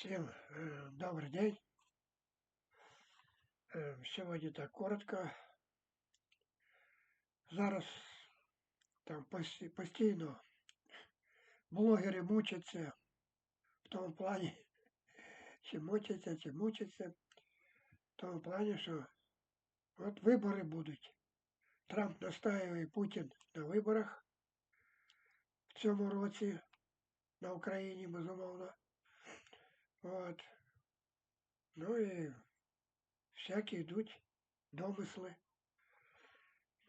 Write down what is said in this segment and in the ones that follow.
Всем э, добрый день. Е, Сьогодні так коротко. Зараз там пості- постійно блогери мучаться в тому плані, чи мучаться, чи мучаться, в тому плані, що от вибори будуть. Трамп настаює Путін на виборах в цьому році на Україні, безумовно. От. Ну і всякі йдуть домисли.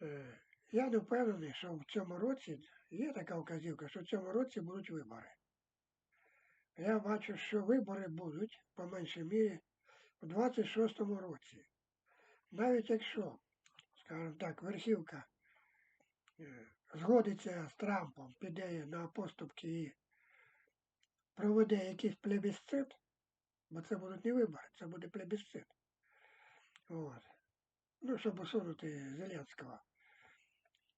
Е, Я не впевнений, що в цьому році є така вказівка, що в цьому році будуть вибори. Я бачу, що вибори будуть, по меншій мірі, у 26-му році. Навіть якщо, скажімо так, верхівка згодиться з Трампом, піде на поступки і проведе якийсь плебісцит, бо це будуть не вибори, це буде плебісцит. От. Ну, щоб усунути Зеленського.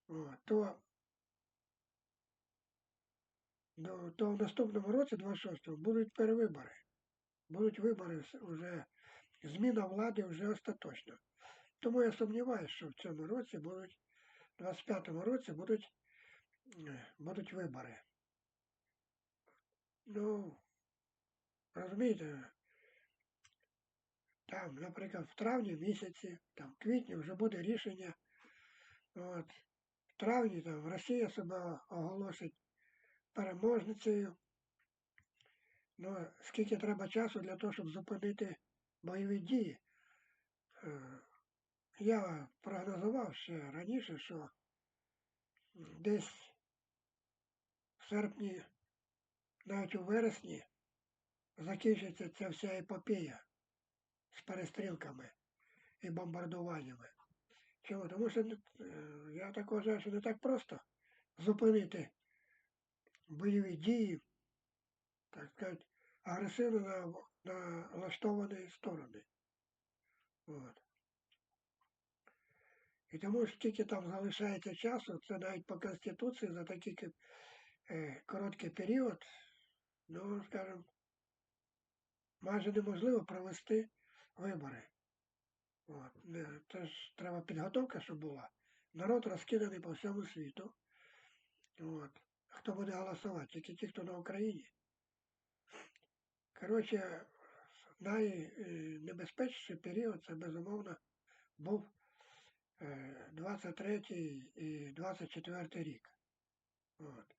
От. То, до, то в наступному році, 26-го, будуть перевибори. Будуть вибори вже, зміна влади вже остаточно. Тому я сумніваюся, що в цьому році будуть, в 25-му році будуть, е, будуть вибори. Ну, розумієте, там, наприклад, в травні місяці, там, в квітні вже буде рішення. От, в травні там Росія себе оголосить переможницею. Ну, скільки треба часу для того, щоб зупинити бойові дії. Е, Я прогнозував ще раніше, що десь в серпні, навіть у вересні, закінчиться ця вся епопея з перестрілками і бомбардуваннями. Чому? Тому що е, я так вважаю, що не так просто зупинити бойові дії, так сказати, агресивно на, налаштовані сторони. От. І тому скільки там залишається часу, це навіть по Конституції за такий е, короткий період, ну, скажімо, майже неможливо провести вибори. От. Це ж треба підготовка, щоб була. Народ розкиданий по всьому світу. От. Хто буде голосувати? Тільки ті, хто на Україні. Коротше, найнебезпечніший період це безумовно був е, 23 і 24 рік. От.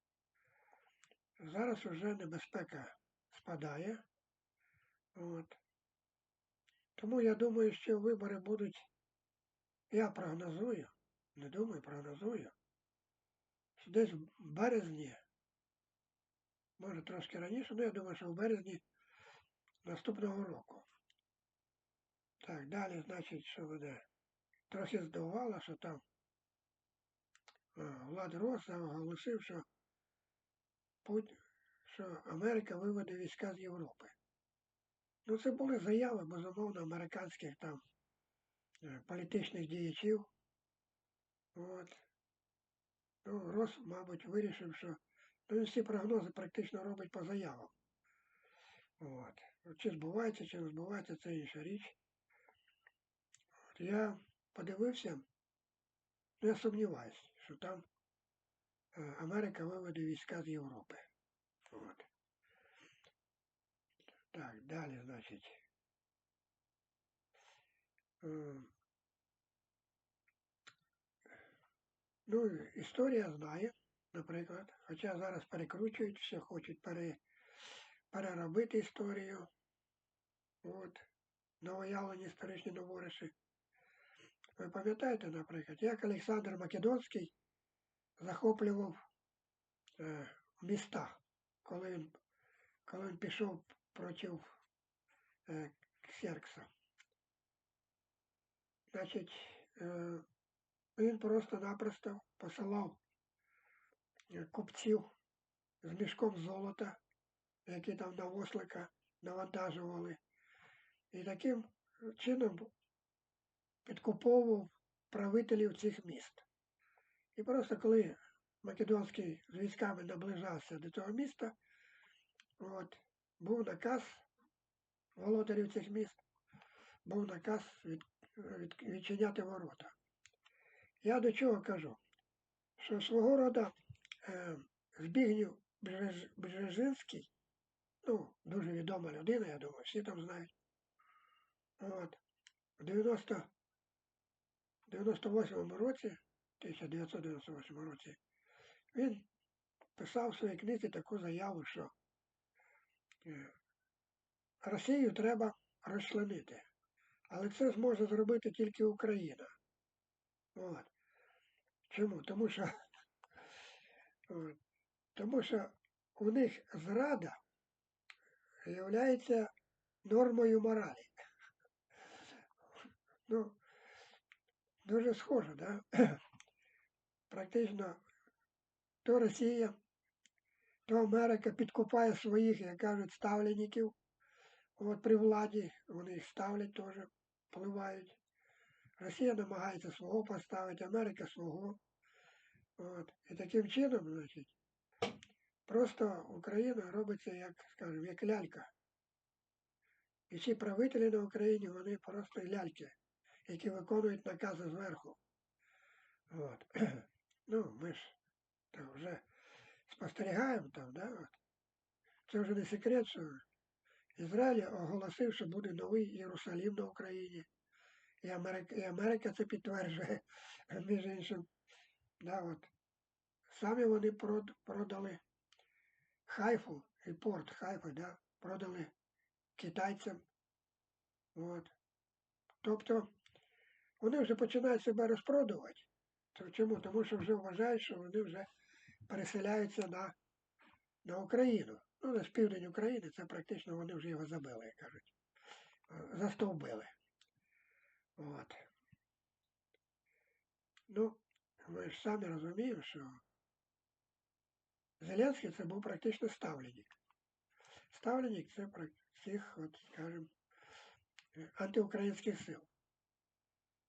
Зараз вже небезпека спадає. От. Тому я думаю, що вибори будуть, я прогнозую, не думаю, прогнозую, що десь в березні, може трошки раніше, але я думаю, що в березні наступного року. Так, далі, значить, що буде. Трохи здивувало, що там Влад Роса оголосив, що, Пут- що Америка виведе війська з Європи. Ну, це були заяви, безумовно, американських там е, політичних діячів. От. Ну, Рос, мабуть, вирішив, що ну, він всі прогнози практично робить по заявам. От. Чи збувається, чи не збувається, це інша річ. От. Я подивився, ну, я сумніваюся, що там е, Америка виведе війська з Європи. От. Так, далі, значить. Е, Ну, історія знає, наприклад, хоча зараз перекручують, все хочуть пере, переробити історію. От, новоявлені історичні новориші. Ви пам'ятаєте, наприклад, як Олександр Македонський захоплював е, міста, коли він, коли він пішов проти е, Ксеркса. Значить, е, він просто-напросто посилав е, купців з мішком золота, які там на ослика навантажували. І таким чином підкуповував правителів цих міст. І просто коли Македонський з військами наближався до цього міста, от, був наказ володарів цих міст був наказ від, від, відчиняти ворота. Я до чого кажу? Що свого роду е, Збігнів Бжеж- Бжежинський, ну, дуже відома людина, я думаю, всі там знають. От. В 90, 98 році, 1998 році, він писав в своїй книзі таку заяву, що Росію треба розчленити. Але це зможе зробити тільки Україна. От. Чому? Тому що, тому що у них зрада є нормою моралі. Ну, дуже схоже, да? Практично то Росія, то Америка підкупає своїх, як кажуть, ставленників. От при владі вони їх ставлять теж, впливають. Росія намагається свого поставити, Америка свого. От. І таким чином, значить, просто Україна робиться, як, скажімо, як лялька. І всі правителі на Україні, вони просто ляльки, які виконують накази зверху. От. Ну, ми ж там вже спостерігаємо там, да? От. Це вже не секрет, що Ізраїль оголосив, що буде новий Єрусалим на Україні. І Америка, і Америка це підтверджує, між іншим. Да, от. Самі вони продали Хайфу і порт Хайфи, да, продали китайцям. От. Тобто вони вже починають себе розпродувати. Це Чому? Тому що вже вважають, що вони вже переселяються на, на Україну. Ну, на південь України, це практично вони вже його забили, як кажуть. Е, Застовбили. От. Ну, ми ж самі розуміємо, що Зеленський це був практично ставленник. Ставленник це всіх, от, скажімо, е, антиукраїнських сил.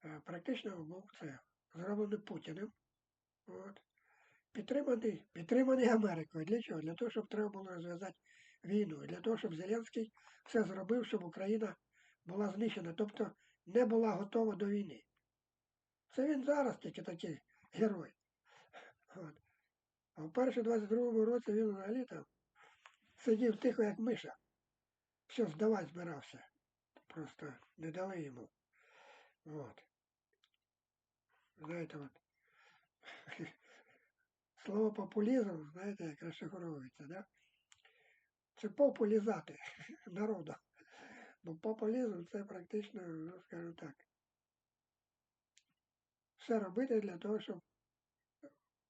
Е, Практично був це зроблений Путіним. От. Підтриманий, підтриманий Америкою. Для чого? Для того, щоб треба було розв'язати війну. Для того, щоб Зеленський все зробив, щоб Україна була знищена, тобто не була готова до війни. Це він зараз тільки такий герой. От. А в першому 22-му році він взагалі там сидів тихо, як миша. Все, здавати збирався. Просто не дали йому. От. Знаєте, от. Слово популізм, знаєте, як розшифровується, да? Це популізати народу. Бо популізм це практично, ну скажу так, все робити для того, щоб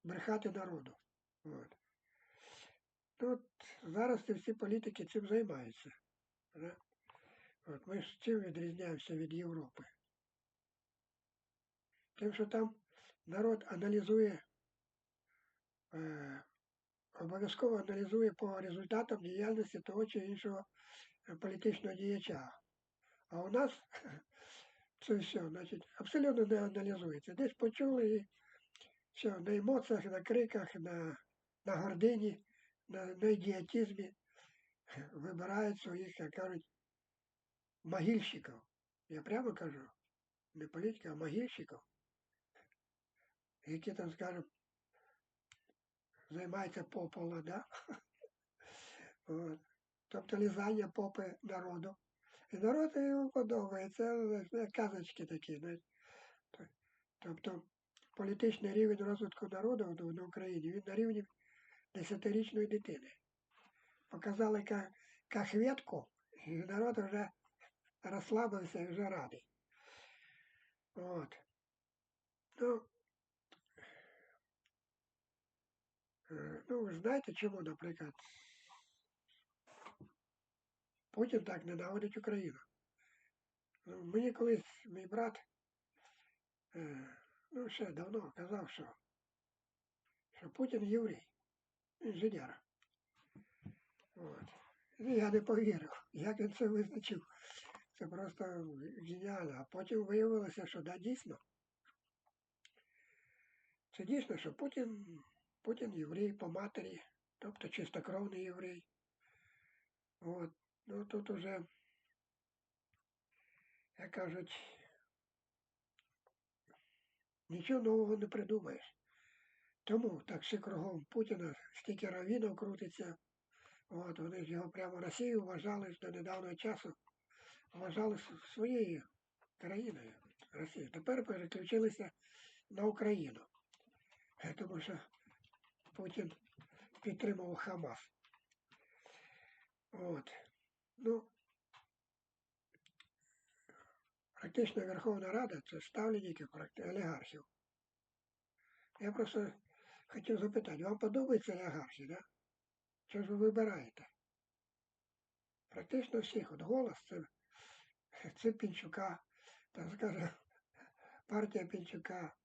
брехати народу. От. Ну, От зараз ці всі політики цим займаються. Да? От ми ж чим відрізняємося від Європи? Тим, що там народ аналізує, обов'язково аналізує по результатам діяльності того чи іншого е, політичного діяча. А у нас це все, значить, абсолютно не аналізується. Десь почули і все, на емоціях, на криках, на, на гордині, на, на ідіотизмі вибирають своїх, як кажуть, могильщиків. Я прямо кажу, не політиків, а могильщиків, які там, скажімо, займаються попола, да? Тобто лізання попи народу. І народ йому подобається, казочки такі. знаєте. Тобто політичний рівень розвитку народу на Україні, він на рівні десятирічної дитини. Показали ка- кахветку, і народ вже розслабився і вже радий. От. Ну, е, ну, ви знаєте, чому, наприклад, Путін так ненавидить Україну. Ну, Мені колись мій брат, е, ну ще давно казав, що, що Путін єврей, інженер. От. Ну, я не повірив, як він це визначив. Це просто геніально. А потім виявилося, що да, дійсно. Це дійсно, що Путін, Путін єврей по матері, тобто чистокровний єврей. От. Ну тут уже як кажуть, нічого нового не придумаєш. Тому так всі кругом Путіна стільки равінов крутиться. От, вони ж його прямо Росію вважали до недавнього часу, вважали своєю країною Росію. Тепер переключилися на Україну. Е, Тому що Путін підтримував Хамас. От. Ну, практично Верховна Рада це ставленники олігархів. Я просто хотів запитати, вам подобаються олігархи, да? Що ж ви вибираєте? Практично всіх. От голос це, це Пінчука, там, скажімо, партія Пінчука,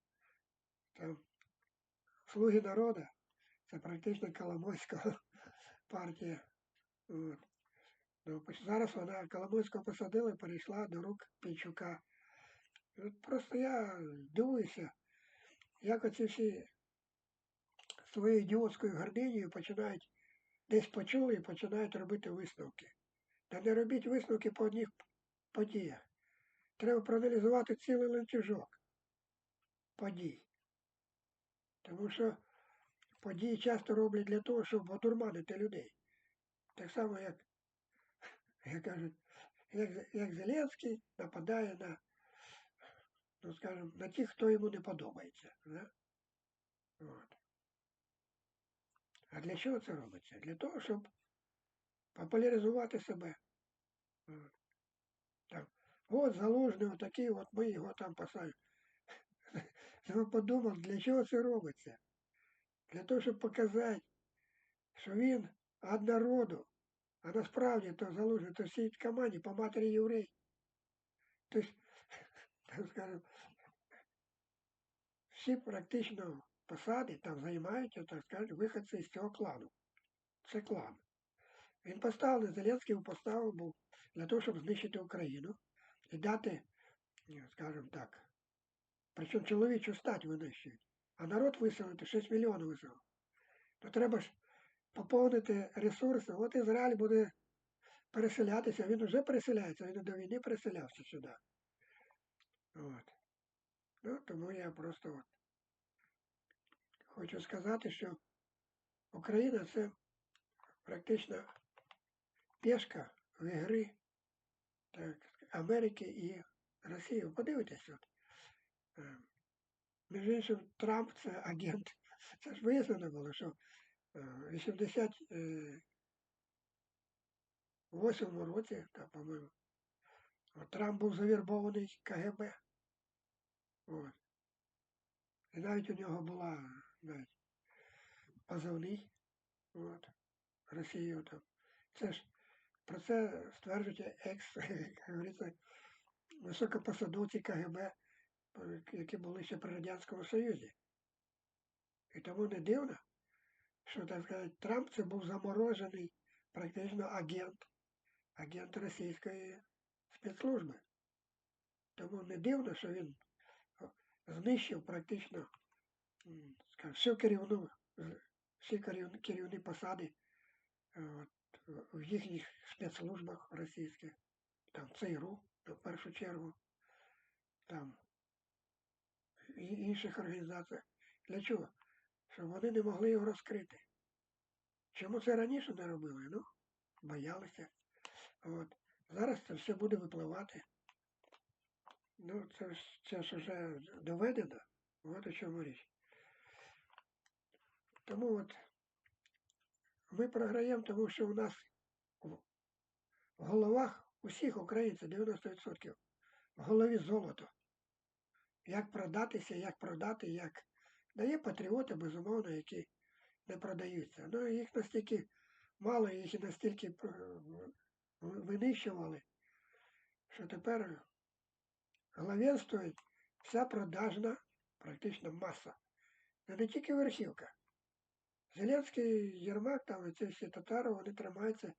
там, Слуги народу, це практично Коломойського партія. От. Ну, зараз вона Коломойського посадила і перейшла до рук Пінчука. От просто я дивуюся, як оці всі своєю ідіотською гординею починають десь почули і починають робити висновки. Та не робіть висновки по одних подіях. Треба проаналізувати цілий ланцюжок подій. Тому що події часто роблять для того, щоб одурманити людей. Так само, як, як кажуть, як, як Зеленський нападає на, ну скажімо, на тих, хто йому не подобається. Да? От. А для чого це робиться? Для того, щоб популяризувати себе. От. Там, от залужний, отакий, от ми його там посадимо. Ви подумав, для чого це робиться? Для того, щоб показати, що він од народу, а насправді то залужний, то всій команді по матері єврей. Тобто, так скажемо, всі практично посади там займають, так скажемо, виходці з цього клану. Це клан. Він поставлений, Зеленський поставив був для того, щоб знищити Україну і дати, скажімо так, причому чоловічу стать винищують, а народ виселити 6 мільйонів виселив. То треба ж поповнити ресурси. От Ізраїль буде переселятися, він вже переселяється, він до війни переселявся сюди. От. Ну, тому я просто от хочу сказати, що Україна це практично пешка в ігри так, Америки і Росії. Ви Подивитесь, от. Е, Між іншим, Трамп це агент. Це ж вияснено було, що е, в 88 році, та, по-моєму, Трамп був завірбований КГБ. От. І навіть у нього була навіть позивний от, Росію там. Це ж про це стверджують екс, як говориться, високопосадовці КГБ, е, які були ще при Радянському Союзі. І тому не дивно, що, так сказати, Трамп це був заморожений практично агент, агент російської спецслужби. Тому не дивно, що він знищив практично скажімо, всю керівну, всі керівні, керівні посади е, от, в- їхніх спецслужбах російських, там ЦРУ в першу чергу, там інших організаціях. Для чого? Щоб вони не могли його розкрити. Чому це раніше не робили? Ну, боялися. От. Зараз це все буде випливати. Ну, це ж це ж вже доведено. От у чому річ. Тому от ми програємо, тому що у нас в головах усіх українців 90% в голові золото. Як продатися, як продати, як. Да є патріоти, безумовно, які не продаються. Ну, їх настільки мало, їх і настільки е, винищували, що тепер главенствує вся продажна практично маса. Це не тільки верхівка. Зеленський, Єрмак, там оці всі татари, вони тримаються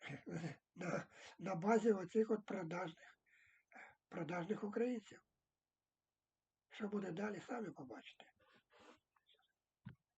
на, на базі оцих от продажних, продажних українців. Що буде далі, самі побачите.